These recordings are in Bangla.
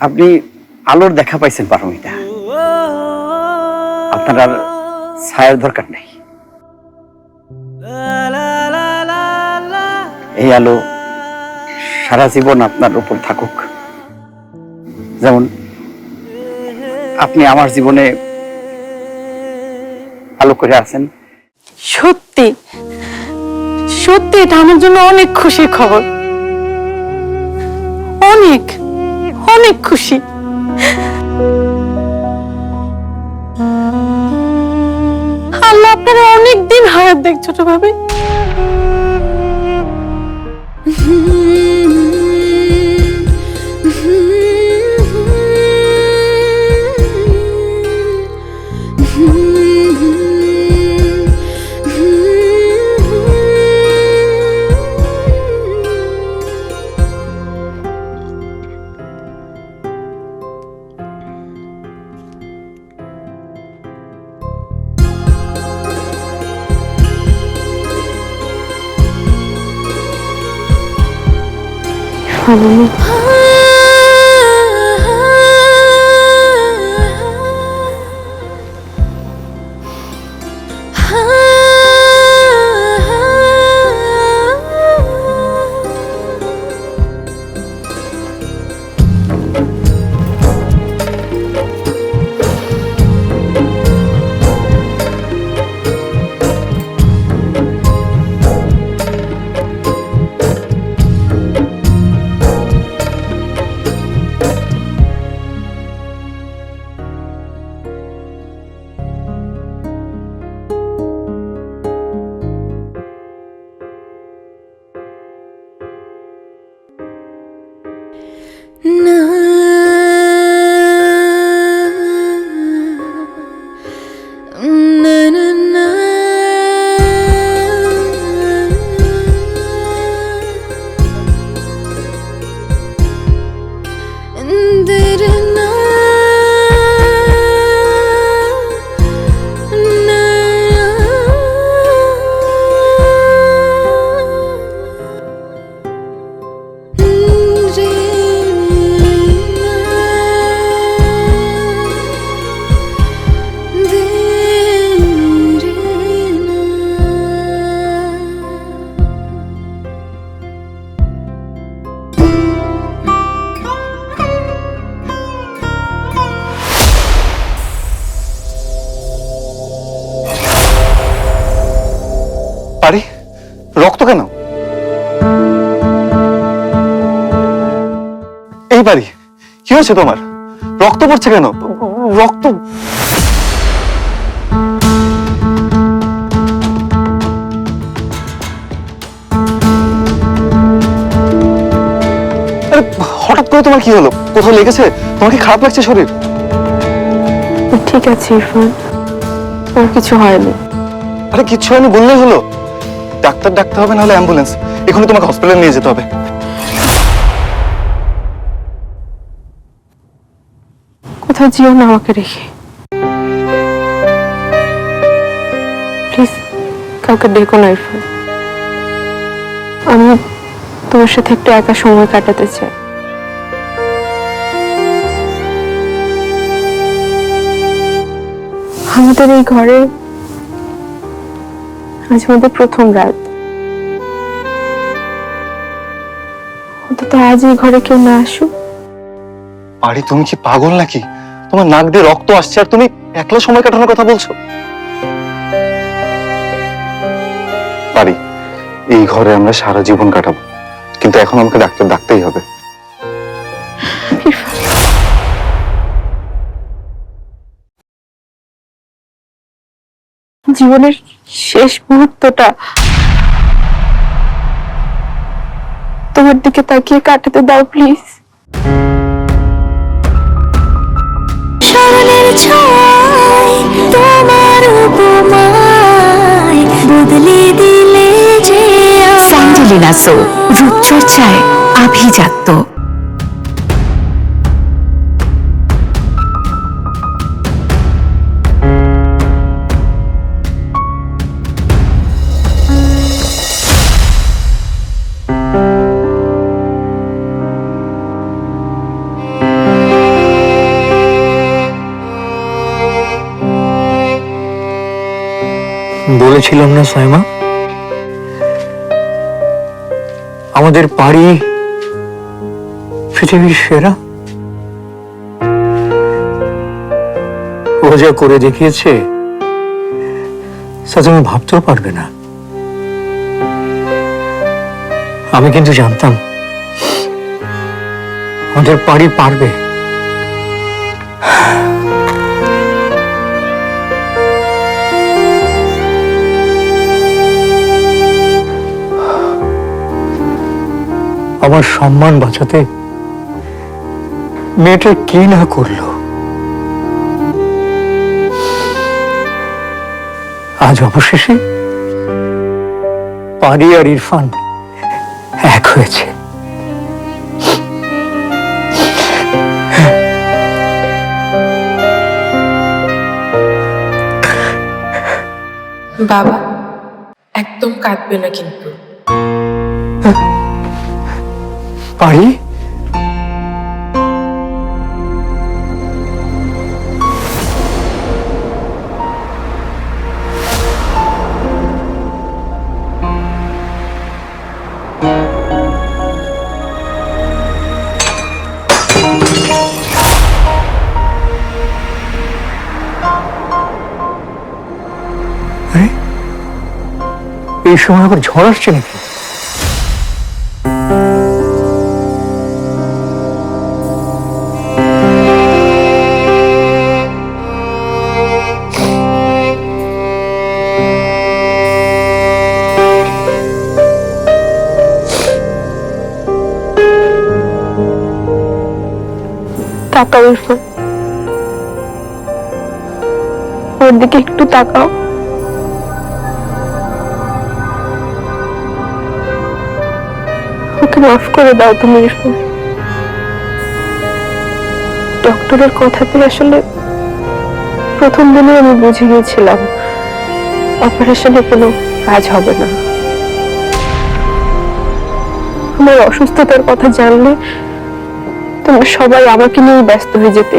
আপনি আলোর দেখা পাইছেন পারমিতা। আপনার আর ছায়ার দরকার নেই। এই আলো সারা জীবন আপনার উপর থাকুক। যেমন আপনি আমার জীবনে আলো করে আছেন সত্যি সত্যি এটা আমার জন্য অনেক খুশির খবর। অনেক। অনেক খুশি। আল্লাহ আপনারা অনেক দিন হায়াত দেখ ছোট ভাবে। পারি এই পারি। কি হয়েছে তোমার? রক্ত পড়ছে কেন? রক্ত হঠাৎ করে তোমার কি হলো? কোথাও লেগেছে? তোমার কি খারাপ লাগছে শরীর? ঠিক আছে ইরফান। ওর কিছু হয়নি। আরে কিচ্ছু হয়নি বললেই হলো। ডাক্তার ডাকতে হবে নাহলে অ্যাম্বুলেন্স। এখনই তোমাকে হসপিটালে নিয়ে যেতে হবে। কোথাও যেও না আমাকে রেখে। প্লিজ কাউকে ডেকো না, ইরফান। আমি তোমার সাথে একটু একা সময় কাটাতে চাই। আমাদের এই ঘরে আজ আমাদের প্রথম রাত। অন্তত আজ এই ঘরে কেউ না আসুক। আরে, তুমি কি পাগল নাকি? তোমার নাক দিয়ে রক্ত আসছে আর তুমি একলা সময় কাটানোর কথা বলছো? পারি এই ঘরে আমরা সারা জীবন কাটাবো। কিন্তু এখন আমাকে ডাক্তার ডাকতেই হবে। জীবনের শেষ মুহূর্তটা তোমার দিকে তাকিয়ে কাটাতে দাও, প্লিজ। স্মরণের ছয় তোমার উপমায় বদলে দিলে যে স্যান্ডেলিনা সো রূপচর্চায় আভিজাত্য। বলেছিলাম না সাইমা? আমাদের বাড়ি পৃথিবীর সেরা। ও যা করে দেখিয়েছে, তা তুমি ভাবতেও পারবে না। আমি কিন্তু জানতাম আমাদের বাড়ি পারবে। আমার সম্মান বাঁচাতে মেয়েটা কি না করল? আজ অবশেষে পারি আর ইরফান এক হয়েছে। বাবা, একদম কাঁদবে না কিন্তু। পারি? এই? সময় আবার ঝড় আসছে নাকি? তাকাও ওর দিকে একটু তাকাও। ওকে মাফ করে দাও তুমি ডক্টরের কথাতে আসলে প্রথম দিনে আমি বুঝে গিয়েছিলাম। অপারেশনে কোনো কাজ হবে না। আমার অসুস্থতার কথা জানলে তোমরা সবাই আমাকে নিয়ে ব্যস্ত হয়ে যেতে।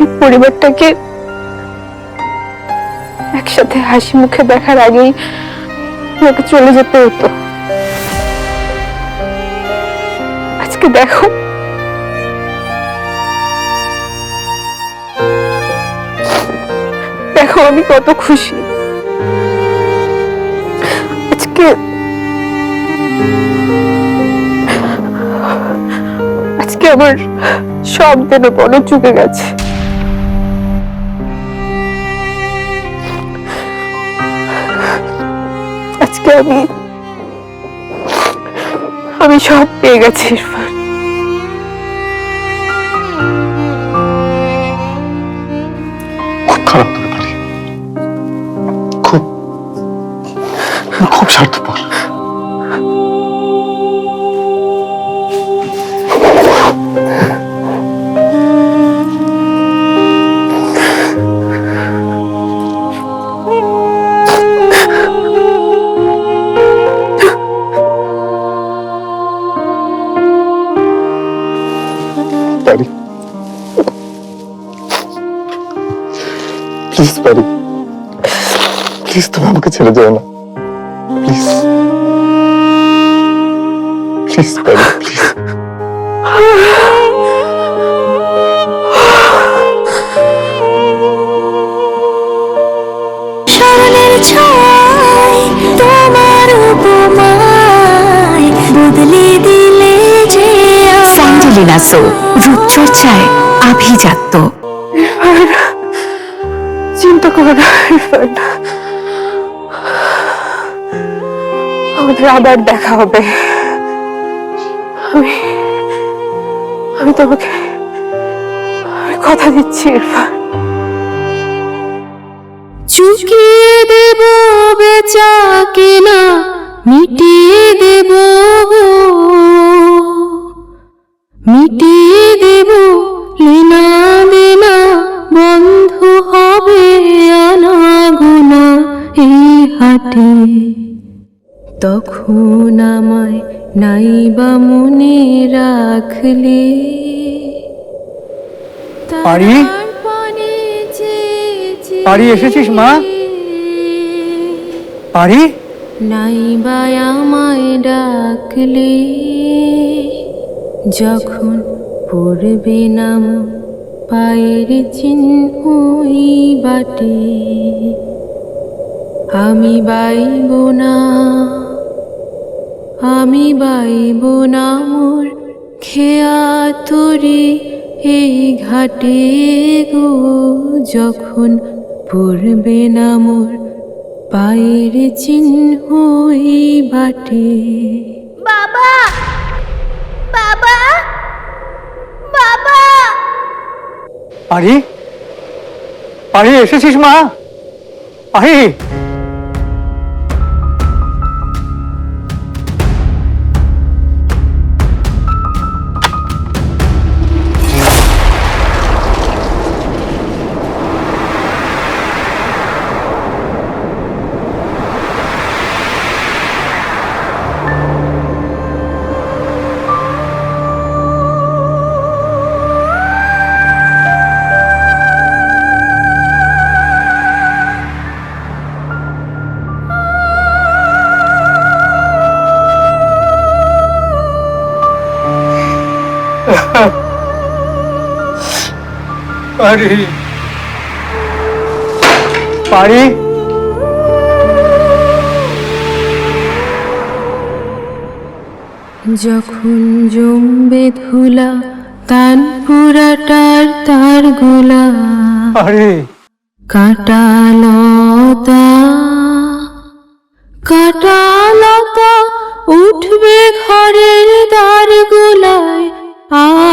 এই পরিবারটাকে একসাথে হাসি মুখে দেখার আগেই আমাকে চলে যেতে হতো। আজকে দেখো। দেখো আমি কত খুশি। আজকে আমার সব যেন বড় চুকে গেছে। আজকে আমি আমি সব পেয়ে গেছি ইরফান। খারাপ খুব খুব স্বার্থপর। প্লিজ পারি প্লিজ তুমি আমাকে ছেড়ে যাও না প্লিজ প্লিজ পারি প্লিজ স্মরণের ছয় তোমার উপমায় বদলে দিলে যে স্যান্ডেলিনা সো রূপচর্চায় আভিজাত্য। চিন্তা করো আমাদের আবার দেখা হবে। আমি আমি তোমাকে কথা দিচ্ছি, ইরফান। চুকিয়ে দেব বেচা কেনা, মিটিয়ে দেব মিটিয়ে দেব লেনা দেনা বন্ধ হবে আনাগোনা এই হাটে। তখন আমায় নাইবা মনে রাখলে। চেয়ে পারি এসেছিস মা? পারি নাইবা আমায় ডাকলে। যখন পড়বে নাম পায়ের চিহ্নই বাটে। আমি বাইব না, আমি বাইব না মোর খেয়া তরি এই ঘাটে গো। যখন পড়বে না মোর পায়ের চিহ্নই বাটে। বাবা! বাবা! বাবা! পারি পারি এসেছিস মা? পারি পারি। পারি? যখন জমবে ধুলা তান পুরাটার তার গোলা। পারি কাটালতা কাটালতা উঠবে ঘরের দ্বার গোলায়। আহা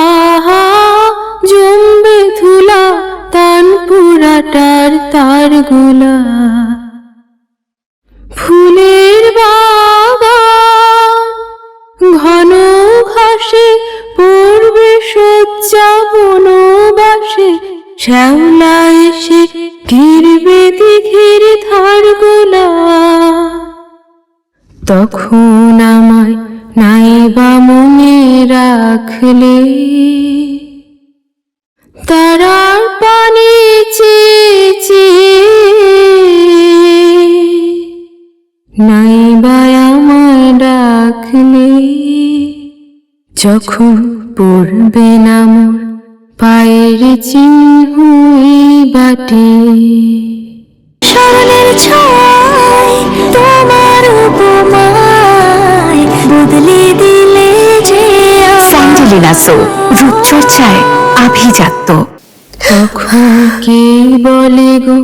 পুরাটার তার গোলা যখন পড়বে না মোর পায়ের চিহ্নই বাটে। সরলের ছয় তোমার উপমায় বদলে দিলে যে স্যান্ডেলিনা সো রূপচর্চায় আভিজাত্য। তখন কে বলে গো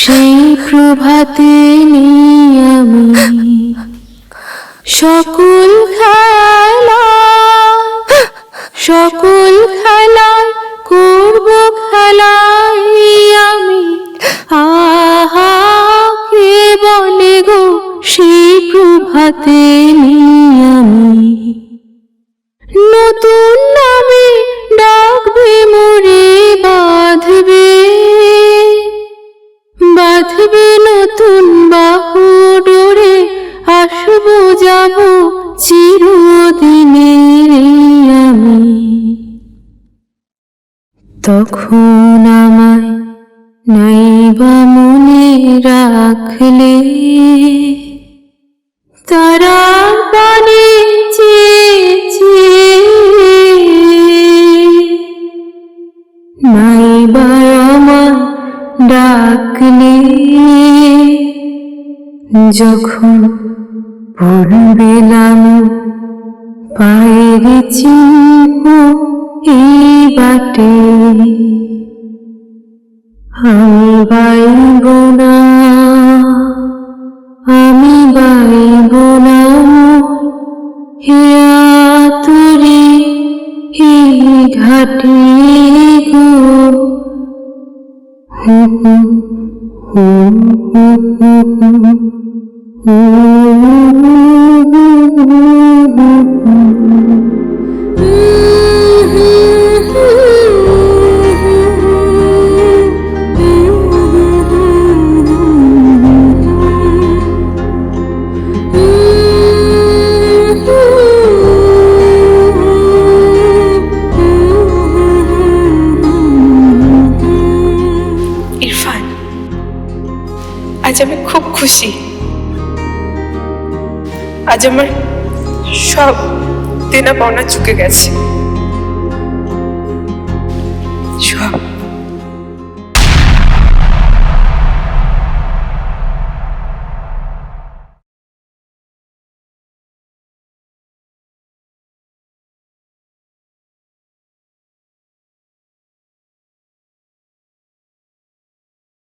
সেই প্রভাতে আমি। সকল খেলা সকল খেলায় করব খেলাই আমি। আহা বলে গো সেই প্রভাতে আমি। নতুন নামে ডাকবে মোরে, বাঁধবে বাঁধবে তখন আমায় নাইবা মনে রাখলে তারার পানে নাইবা আমার ডাকলে, যখন পড়বে নাম পায়ের চিহ্ন এই বাটে আমি না আমি বাইব না হিয়া এই ঘাটে গো খুশি। আজ আমার সব দেনা পাওনা চুকে গেছে।